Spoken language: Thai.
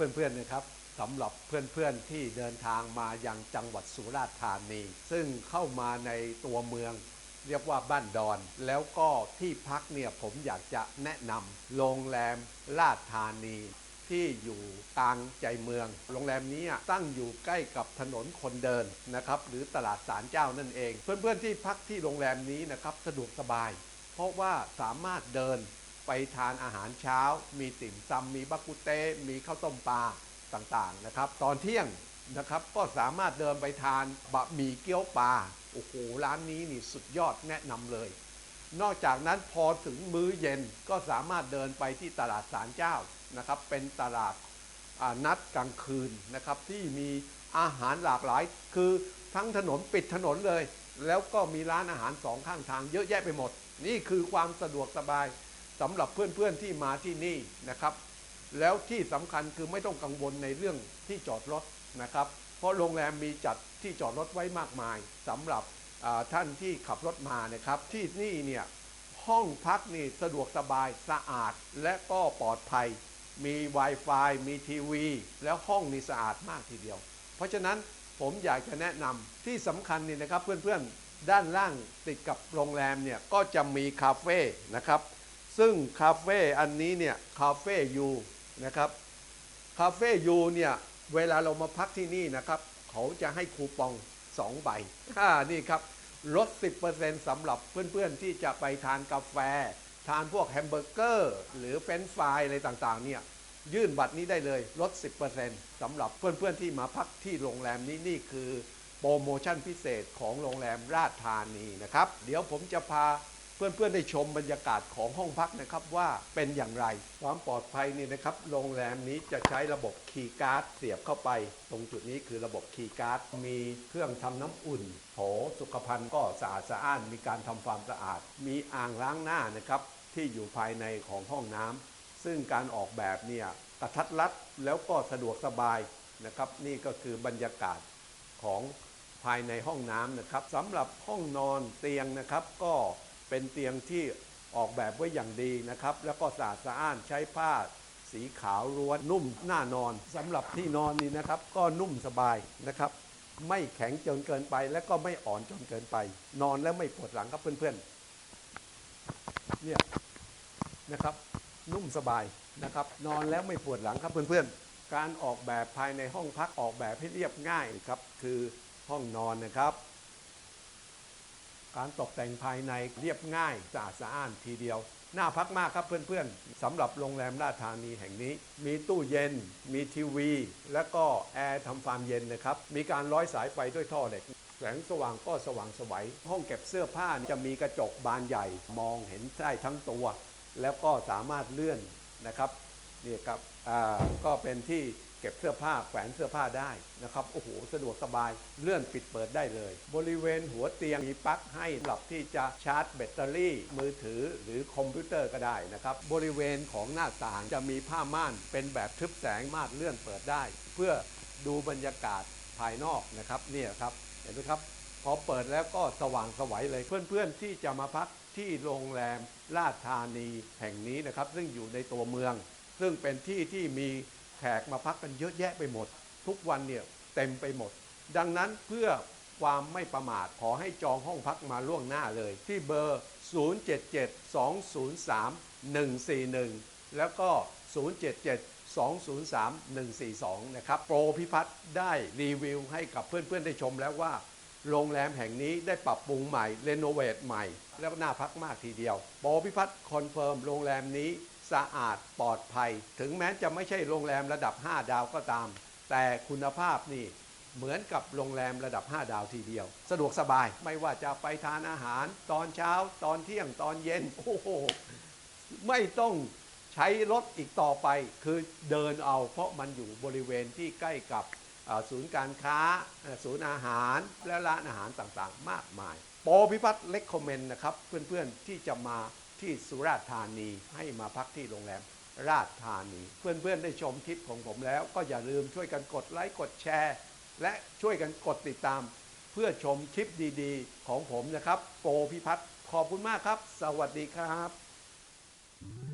เพื่อนๆนะครับสำหรับเพื่อนๆที่เดินทางมายังจังหวัดสุราษฎร์ธานี ซึ่งเข้ามาในตัวเมือง เรียกว่าบ้านดอน แล้วก็ที่พักเนี่ยผมอยากจะแนะนำโรงแรมลาดธานีที่อยู่กลางใจเมือง โรงแรมนี้ตั้งอยู่ใกล้กับถนนคนเดินนะครับ หรือตลาดสารเจ้านั่นเอง เพื่อนๆที่พักที่โรงแรมนี้นะครับสะดวกสบาย เพราะว่าสามารถเดิน ไปทานอาหารเช้า มีติ่มซำมีบักกุเตมีข้าวต้มปลาต่างๆนะครับ ตอนเที่ยงนะครับก็สามารถเดินไปทานบะหมี่เกี๊ยวปลาโอ้โหร้านนี้นี่สุดยอดแนะนำเลย นอกจากนั้นพอถึงมื้อเย็นก็สามารถเดินไปที่ตลาดสารเจ้านะครับ เป็นตลาดนัดกลางคืนนะครับที่มีอาหารหลากหลาย คือทั้งถนนปิดถนนเลย แล้วก็มีร้านอาหารสองข้างทางเยอะแยะไปหมด นี่คือความสะดวกสบาย สำหรับเพื่อนๆที่มาที่นี่นะครับ แล้วที่สำคัญคือไม่ต้องกังวลในเรื่องที่จอดรถนะครับ เพราะโรงแรมมีจัดที่จอดรถไว้มากมายสำหรับท่านที่ขับรถมานะครับ ที่นี่เนี่ยห้องพักนี่สะดวกสบายสะอาดและก็ปลอดภัย มี Wi-Fi มีทีวี แล้วห้องนี่สะอาดมากทีเดียว เพราะฉะนั้นผมอยากจะแนะนำที่สำคัญนี่นะครับเพื่อนๆด้านล่างติดกับโรงแรมเนี่ยก็จะมีคาเฟ่นะครับ ซึ่งคาเฟ่อันนี้เนี่ยคาเฟ่ยูนะครับคาเฟ่ยูเนี่ยเวลาเรามาพักที่นี่นะครับ เขาจะให้คูปอง 2 ใบค่านี่ครับลด 10%สำหรับเพื่อนๆ ที่จะไปทานกาแฟ ทานพวกแฮมเบอร์เกอร์ หรือเฟรนฟรายอะไรต่างๆเนี่ยยื่นบัตรนี้ได้เลยลด 10%สำหรับเพื่อนๆ ที่มาพักที่โรงแรมนี้นี่คือโปรโมชั่นพิเศษของโรงแรมราชธานีนะครับ เดี๋ยวผมจะพา เพื่อนๆได้ชมบรรยากาศของห้องพักนะครับว่าเป็นอย่างไร ความปลอดภัยนี่นะครับโรงแรมนี้จะใช้ระบบคีย์การ์ดเสียบเข้าไป ตรงจุดนี้คือระบบคีย์การ์ดมีเครื่องทำน้ำอุ่นโถสุขภัณฑ์ก็สะอาดสะอ้าน มีการทำความสะอาด มีอ่างล้างหน้านะครับที่อยู่ภายในของห้องน้ำซึ่งการออกแบบเนี่ยกระทัดรัดแล้วก็สะดวกสบายนะครับ นี่ก็คือบรรยากาศของภายในห้องน้ำนะครับสำหรับห้องนอนเตียงนะครับก็ เป็นเตียงที่ออกแบบไว้อย่างดีนะครับ แล้วก็สะอาดสะอ้านใช้ผ้าสีขาวล้วนนุ่มน่านอนสำหรับที่นอนนี่นะครับ ก็นุ่มสบายนะครับ ไม่แข็งจนเกินไป และก็ไม่อ่อนจนเกินไป นอนแล้วไม่ปวดหลังครับเพื่อนๆเนี่ยนะครับ นุ่มสบายนะครับ นอนแล้วไม่ปวดหลังครับเพื่อนๆ การออกแบบภายในห้องพักออกแบบให้เรียบง่ายครับ คือห้องนอนนะครับ การตกแต่งภายในเรียบง่ายสะอาดสะอ้านทีเดียว น่าพักมากครับเพื่อนๆสำหรับโรงแรมราชธานีแห่งนี้ มีตู้เย็น มีทีวี และก็แอร์ทำฟาร์มเย็นนะครับ มีการร้อยสายไฟด้วยท่อเหล็กแสงสว่างก็สว่างไสวัยห้องเก็บเสื้อผ้าจะมีกระจกบานใหญ่ มองเห็นได้ทั้งตัว แล้วก็สามารถเลื่อนนะครับ นี่ครับอ่าก็เป็นที่เก็บเสื้อผ้าแขวนเสื้อผ้าได้นะครับโอ้โหสะดวกสบายเลื่อนปิดเปิดได้เลย บริเวณหัวเตียงมีปลั๊กให้สำหรับที่จะชาร์จแบตเตอรี่ มือถือหรือคอมพิวเตอร์ก็ได้นะครับบริเวณของหน้าต่างจะมีผ้าม่าน เป็นแบบทึบแสงมารถเลื่อนเปิดได้ เพื่อดูบรรยากาศภายนอกนะครับเนี่ยครับเห็นไหมครับพอเปิดแล้วก็สว่างสวัยเลยเพื่อนๆที่จะมาพักที่โรงแรมลาดธานีแห่งนี้นะครับ ซึ่งอยู่ในตัวเมือง ซึ่งเป็นที่ที่มีแขกมาพักกันเยอะแยะไปหมด ทุกวันเนี่ยเต็มไปหมด ดังนั้นเพื่อความไม่ประมาทขอให้จองห้องพักมาล่วงหน้าเลย ที่เบอร์ 077-203-141 แล้วก็ 077-203-142 นะครับ โปรพิพัฒน์ได้รีวิวให้กับเพื่อนๆ ได้ชมแล้วว่า โรงแรมแห่งนี้ได้ปรับปรุงใหม่ เรโนเวทใหม่ แล้วน่าพักมากทีเดียว โปรพิพัฒน์คอนเฟิร์มโรงแรมนี้ สะอาดปลอดภัย ถึงแม้จะไม่ใช่โรงแรมระดับ 5 ดาวก็ตาม แต่คุณภาพนี่เหมือนกับโรงแรมระดับ 5 ดาวทีเดียว สะดวกสบายไม่ว่าจะไปทานอาหาร ตอนเช้า ตอนเที่ยงตอนเย็นโอ้โหไม่ต้องใช้รถอีกต่อไป คือเดินเอา เพราะมันอยู่บริเวณที่ใกล้กับศูนย์การค้า ศูนย์อาหาร และร้านอาหารต่างๆ มากมายโปรพิพัฒน์เลคคอมเมนต์นะครับ เพื่อนๆที่จะมา ที่สุราษฎร์ธานีให้มาพักที่โรงแรมราชธานี เพื่อนๆได้ชมคลิปของผมแล้ว ก็อย่าลืมช่วยกันกดไลค์กดแชร์ และช่วยกันกดติดตาม เพื่อชมคลิปดีๆ ของผมนะครับ โปรพิพัฒน์ขอบคุณมากครับ สวัสดีครับ